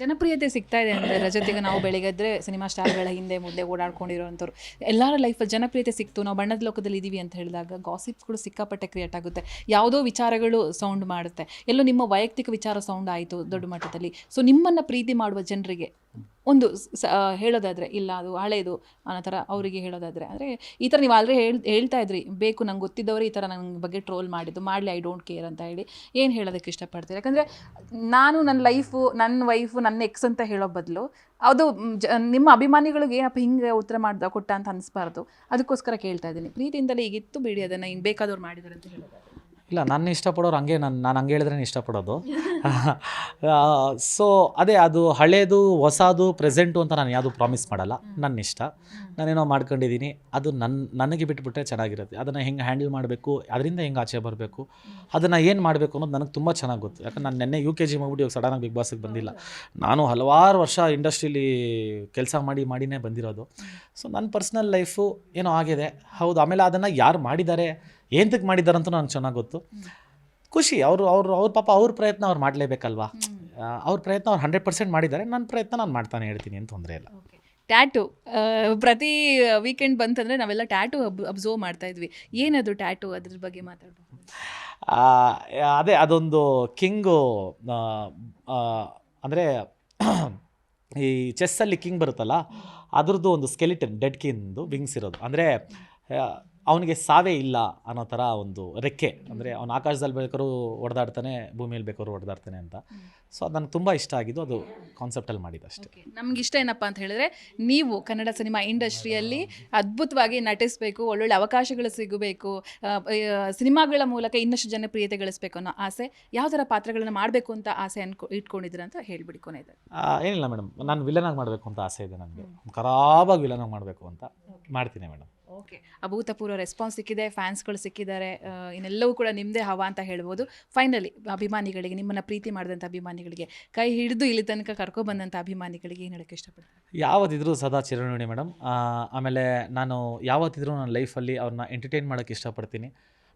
ಜನಪ್ರಿಯತೆ ಸಿಗ್ತಾ ಇದೆ ಅಂದರೆ ರಜತಿಗೆ ನಾವು ಬೆಳಗ್ಗೆದ್ರೆ ಸಿನಿಮಾ ಸ್ಟಾರ್ಗಳ ಹಿಂದೆ ಮುಂದೆ ಓಡಾಡ್ಕೊಂಡಿರೋಂಥವ್ರು ಎಲ್ಲರ ಲೈಫಲ್ಲಿ ಜನಪ್ರಿಯತೆ ಸಿಕ್ತು. ನಾವು ಬಣ್ಣದ ಲೋಕದಲ್ಲಿ ಇದ್ದೀವಿ ಅಂತ ಹೇಳಿದಾಗ ಗಾಸಿಪ್ಸ್ಗಳು ಸಿಕ್ಕಾಪಟ್ಟೆ ಕ್ರಿಯೇಟ್ ಆಗುತ್ತೆ. ಯಾವುದೋ ವಿಚಾರಗಳು ಸೌಂಡ್ ಮಾಡುತ್ತೆ. ಎಲ್ಲೋ ನಿಮ್ಮ ವೈಯಕ್ತಿಕ ವಿಚಾರ ಸೌಂಡ್ ಆಯಿತು ದೊಡ್ಡ ಮಟ್ಟದಲ್ಲಿ. ಸೊ ನಿಮ್ಮನ್ನು ಪ್ರೀತಿ ಮಾಡುವ ಜನರಿಗೆ ಒಂದು ಸ- ಹೇಳೋದಾದರೆ, ಇಲ್ಲ, ಅದು ಹಳೆಯದು ಅನ್ನೋ ಥರ ಅವರಿಗೆ ಹೇಳೋದಾದರೆ. ಅಂದರೆ ಈ ಥರ ನೀವು ಆಲ್ರೆಡಿ ಹೇಳ್, ಹೇಳ್ತಾ ಇದ್ರಿ, ಬೇಕು, ನಂಗೆ ಗೊತ್ತಿದ್ದವರು ಈ ಥರ ನನ್ನ ಬಗ್ಗೆ ಟ್ರೋಲ್ ಮಾಡಿದ್ದು, ಮಾಡಲಿ, ಐ ಡೋಂಟ್ ಕೇರ್ ಅಂತ ಹೇಳಿ ಏನು ಹೇಳೋದಕ್ಕೆ ಇಷ್ಟಪಡ್ತೀರಿ? ಯಾಕಂದರೆ ನಾನು ನನ್ನ ಲೈಫು ನನ್ನ ವೈಫು, ನನ್ನ ಎಕ್ಸ್ ಅಂತ ಹೇಳೋ ಬದಲು, ಅದು ಜ, ನಿಮ್ಮ ಅಭಿಮಾನಿಗಳಿಗೆ ಏನಪ್ಪ ಹಿಂಗೆ ಉತ್ತರ ಮಾಡ್ದ, ಕೊಟ್ಟ ಅಂತ ಅನಿಸ್ಬಾರ್ದು. ಅದಕ್ಕೋಸ್ಕರ ಕೇಳ್ತಾ ಇದ್ದೀನಿ. ಪ್ರೀತಿಯಿಂದಲೇ ಈಗಿತ್ತು, ಬಿಡಿ ಅದನ್ನು ಹಿಂಗೆ ಬೇಕಾದವ್ರು ಮಾಡಿದ್ದಾರೆ ಅಂತ ಹೇಳೋದಾದ್ರೆ. ಇಲ್ಲ ನನ್ನ ಇಷ್ಟಪಡೋರು ಹಂಗೆ ನಾನು ನಾನು ಹಂಗೆ ಹೇಳಿದ್ರೆ ಇಷ್ಟಪಡೋದು. ಸೊ ಅದೇ ಅದು ಹಳೇದು ಹೊಸದು ಪ್ರೆಸೆಂಟು ಅಂತ ನಾನು ಯಾವುದು ಪ್ರಾಮಿಸ್ ಮಾಡಲ್ಲ. ನನ್ನ ಇಷ್ಟ. ನಾನೇನೋ ಮಾಡ್ಕೊಂಡಿದ್ದೀನಿ ಅದು ನನ್ನ ನನಗೆ ಬಿಟ್ಬಿಟ್ರೆ ಚೆನ್ನಾಗಿರುತ್ತೆ. ಅದನ್ನು ಹೆಂಗೆ ಹ್ಯಾಂಡಲ್ ಮಾಡಬೇಕು ಅದರಿಂದ ಹೆಂಗೆ ಆಚೆ ಬರಬೇಕು ಅದನ್ನು ಏನು ಮಾಡಬೇಕು ಅನ್ನೋದು ನನಗೆ ತುಂಬ ಚೆನ್ನಾಗಿ ಗೊತ್ತು. ಯಾಕಂದ್ರೆ ನಾನು ನೆನ್ನೆ ಯು ಕೆ ಜಿ ಮಾಡ್ಬಿಟ್ಟು ಇವಾಗ ಸಡನ್ನಾಗಿ ಬಿಗ್ ಬಾಸಿಗೆ ಬಂದಿಲ್ಲ. ನಾನು ಹಲವಾರು ವರ್ಷ ಇಂಡಸ್ಟ್ರೀಲಿ ಕೆಲಸ ಮಾಡಿ ಮಾಡಿನೇ ಬಂದಿರೋದು. ಸೊ ನನ್ನ ಪರ್ಸ್ನಲ್ ಲೈಫು ಏನೋ ಆಗಿದೆ. ಹೌದು ಆಮೇಲೆ ಅದನ್ನು ಯಾರು ಮಾಡಿದ್ದಾರೆ? ಏನಕ್ಕೆ ಮಾಡಿದ್ದಾರೆ ಅಂತ ನನಗೆ ಚೆನ್ನಾಗಿ ಗೊತ್ತು. ಖುಷಿ ಅವರು ಅವರು ಅವ್ರ ಪಾಪ ಅವ್ರ ಪ್ರಯತ್ನ ಅವ್ರು ಮಾಡಲೇಬೇಕಲ್ವಾ? ಅವ್ರ ಪ್ರಯತ್ನ ಅವ್ರು ಹಂಡ್ರೆಡ್ ಪರ್ಸೆಂಟ್ ಮಾಡಿದ್ದಾರೆ ನನ್ನ ಪ್ರಯತ್ನ ನಾನು ಮಾಡ್ತಾನೆ ಹೇಳ್ತೀನಿ ಅಂತ ತೊಂದರೆ ಇಲ್ಲ. ಟ್ಯಾಟು ಪ್ರತಿ ವೀಕೆಂಡ್ ಬಂತಂದರೆ ನಾವೆಲ್ಲ ಟ್ಯಾಟು ಅಬ್ ಅಬ್ಸರ್ವ್ ಮಾಡ್ತಾ ಇದ್ವಿ. ಏನದು ಟ್ಯಾಟು ಅದ್ರ ಬಗ್ಗೆ ಮಾತಾಡ್ಬೋದು? ಅದೇ ಅದೊಂದು ಕಿಂಗು ಅಂದರೆ ಈ ಚೆಸ್ಸಲ್ಲಿ ಕಿಂಗ್ ಬರುತ್ತಲ್ಲ ಅದ್ರದ್ದು ಒಂದು ಸ್ಕೆಲಿಟನ್ ಡೆಡ್ ಕಿಂದು ವಿಂಗ್ಸ್ ಇರೋದು. ಅಂದರೆ ಅವನಿಗೆ ಸಾವೇ ಇಲ್ಲ ಅನ್ನೋ ಥರ ಒಂದು ರೆಕ್ಕೆ. ಅಂದರೆ ಅವನು ಆಕಾಶದಲ್ಲಿ ಬೇಕಾದ್ರೂ ಹೊಡೆದಾಡ್ತಾನೆ ಭೂಮಿಯಲ್ಲಿ ಬೇಕಾದ್ರೂ ಹೊಡೆದಾಡ್ತಾನೆ ಅಂತ. ಸೊ ಅದು ನನಗೆ ತುಂಬ ಇಷ್ಟ ಆಗಿದ್ದು ಅದು ಕಾನ್ಸೆಪ್ಟಲ್ಲಿ ಮಾಡಿದ್ದು ಅಷ್ಟೇ. ನಮ್ಗೆ ಇಷ್ಟ ಏನಪ್ಪ ಅಂತ ಹೇಳಿದ್ರೆ ನೀವು ಕನ್ನಡ ಸಿನಿಮಾ ಇಂಡಸ್ಟ್ರಿಯಲ್ಲಿ ಅದ್ಭುತವಾಗಿ ನಟಿಸಬೇಕು ಒಳ್ಳೊಳ್ಳೆ ಅವಕಾಶಗಳು ಸಿಗಬೇಕು ಸಿನಿಮಾಗಳ ಮೂಲಕ ಇನ್ನಷ್ಟು ಜನಪ್ರಿಯತೆ ಗಳಿಸಬೇಕು ಅನ್ನೋ ಆಸೆ ಯಾವ ಥರ ಪಾತ್ರಗಳನ್ನ ಮಾಡಬೇಕು ಅಂತ ಆಸೆ ಅನ್ಕೊ ಇಟ್ಕೊಂಡಿದ್ದೀರ ಅಂತ ಹೇಳ್ಬಿಡಿ ಕೊನೆ ಇದೆ. ಏನಿಲ್ಲ ಮೇಡಮ್ ನಾನು ವಿಲನಾಗಿ ಮಾಡಬೇಕು ಅಂತ ಆಸೆ ಇದೆ ನನಗೆ. ಖರಾಬಾಗಿ ವಿಲನಾಗಿ ಮಾಡಬೇಕು ಅಂತ ಮಾಡ್ತೀನಿ ಮೇಡಮ್. ಓಕೆ ಅಭೂತಪೂರ್ವ ರೆಸ್ಪಾನ್ಸ್ ಸಿಕ್ಕಿದೆ ಫ್ಯಾನ್ಸ್ಗಳು ಸಿಕ್ಕಿದ್ದಾರೆ ಇನ್ನೆಲ್ಲವೂ ಕೂಡ ನಿಮ್ಮದೇ ಹವ ಅಂತ ಹೇಳ್ಬೋದು. ಫೈನಲಿ ಅಭಿಮಾನಿಗಳಿಗೆ ನಿಮ್ಮನ್ನು ಪ್ರೀತಿ ಮಾಡಿದಂಥ ಅಭಿಮಾನಿಗಳಿಗೆ ಕೈ ಹಿಡಿದು ಇಲ್ಲಿ ತನಕ ಕರ್ಕೊಬಂದಂಥ ಅಭಿಮಾನಿಗಳಿಗೆ ಏನು ಹೇಳೋಕ್ಕೆ ಇಷ್ಟಪಡ್ತಾರೆ? ಯಾವತ್ತಿದ್ರೂ ಸದಾ ಚಿರಋಣಿ ಮೇಡಮ್. ಆಮೇಲೆ ನಾನು ಯಾವತ್ತಿದ್ರೂ ನನ್ನ ಲೈಫಲ್ಲಿ ಅವ್ರನ್ನ ಎಂಟರ್ಟೈನ್ ಮಾಡೋಕ್ಕೆ ಇಷ್ಟಪಡ್ತೀನಿ.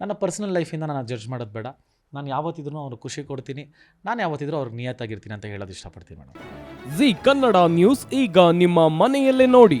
ನನ್ನ ಪರ್ಸನಲ್ ಲೈಫಿಂದ ನಾನು ಜಡ್ಜ್ ಮಾಡೋದು ಬೇಡ. ನಾನು ಯಾವತ್ತಿದ್ರೂ ಅವ್ರಿಗೆ ಖುಷಿ ಕೊಡ್ತೀನಿ. ನಾನು ಯಾವತ್ತಿದ್ರೂ ಅವ್ರಿಗೆ ನಿಯತ್ತಾಗಿರ್ತೀನಿ ಅಂತ ಹೇಳೋದು ಇಷ್ಟಪಡ್ತೀನಿ ಮೇಡಮ್. ಜಿ ಕನ್ನಡ ನ್ಯೂಸ್ ಈಗ ನಿಮ್ಮ ಮನೆಯಲ್ಲೇ ನೋಡಿ.